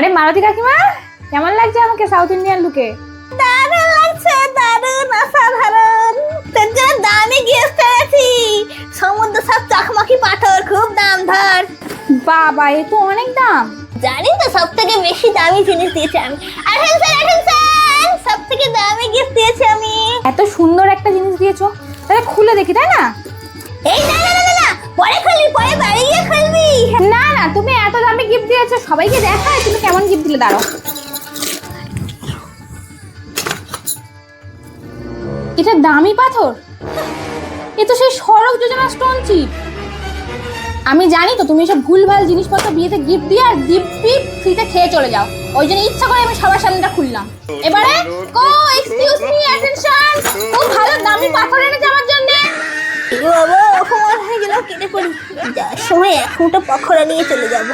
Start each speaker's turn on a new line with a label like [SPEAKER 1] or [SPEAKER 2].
[SPEAKER 1] আরে মারুতি কাকিমা কেমন লাগছে আমাকে সাউথ ইন্ডিয়ান লুকে
[SPEAKER 2] দারুণ লাগছে দারুণ অসাধারণ। তোর জন্য দামি গিফট এনেছি। সমুদ্র সব চকমকি পাথর খুব দাম ধর।
[SPEAKER 1] বাবা এ তো অনেক দাম।
[SPEAKER 2] জানি তো সব থেকে বেশি দামি জিনিস দিয়েছি আমি। অ্যাটেনশন অ্যাটেনশন সব থেকে দামি গিফট দিয়েছি আমি।
[SPEAKER 1] এত সুন্দর একটা জিনিস দিয়েছ। তাহলে খুলে দেখি তাই না?
[SPEAKER 2] এই না না না না, পরে খুলবি।
[SPEAKER 1] সবাইকে তুমি কেমন গিফট দিলে দাঁড়ো এটা দামি পাথর? এ তো সেই সড়ক যোজনা স্টোন চিপ আমি জানি তো, তুমি এসব ভুলভাল জিনিসপত্র বিয়েতে গিফট দিয়ে আর দিব্যি ফ্রিতে খেয়ে চলে যাও। ওই জন্য ইচ্ছা করে আমি সবার সামনেটা খুললাম। এবারে, কো এক্সকিউজ মি অ্যাটেনশন খুব ভালো দামি পাথর এনেছে আমার জন্য।
[SPEAKER 2] সময় এক মুঠো নিয়ে চলে যাব।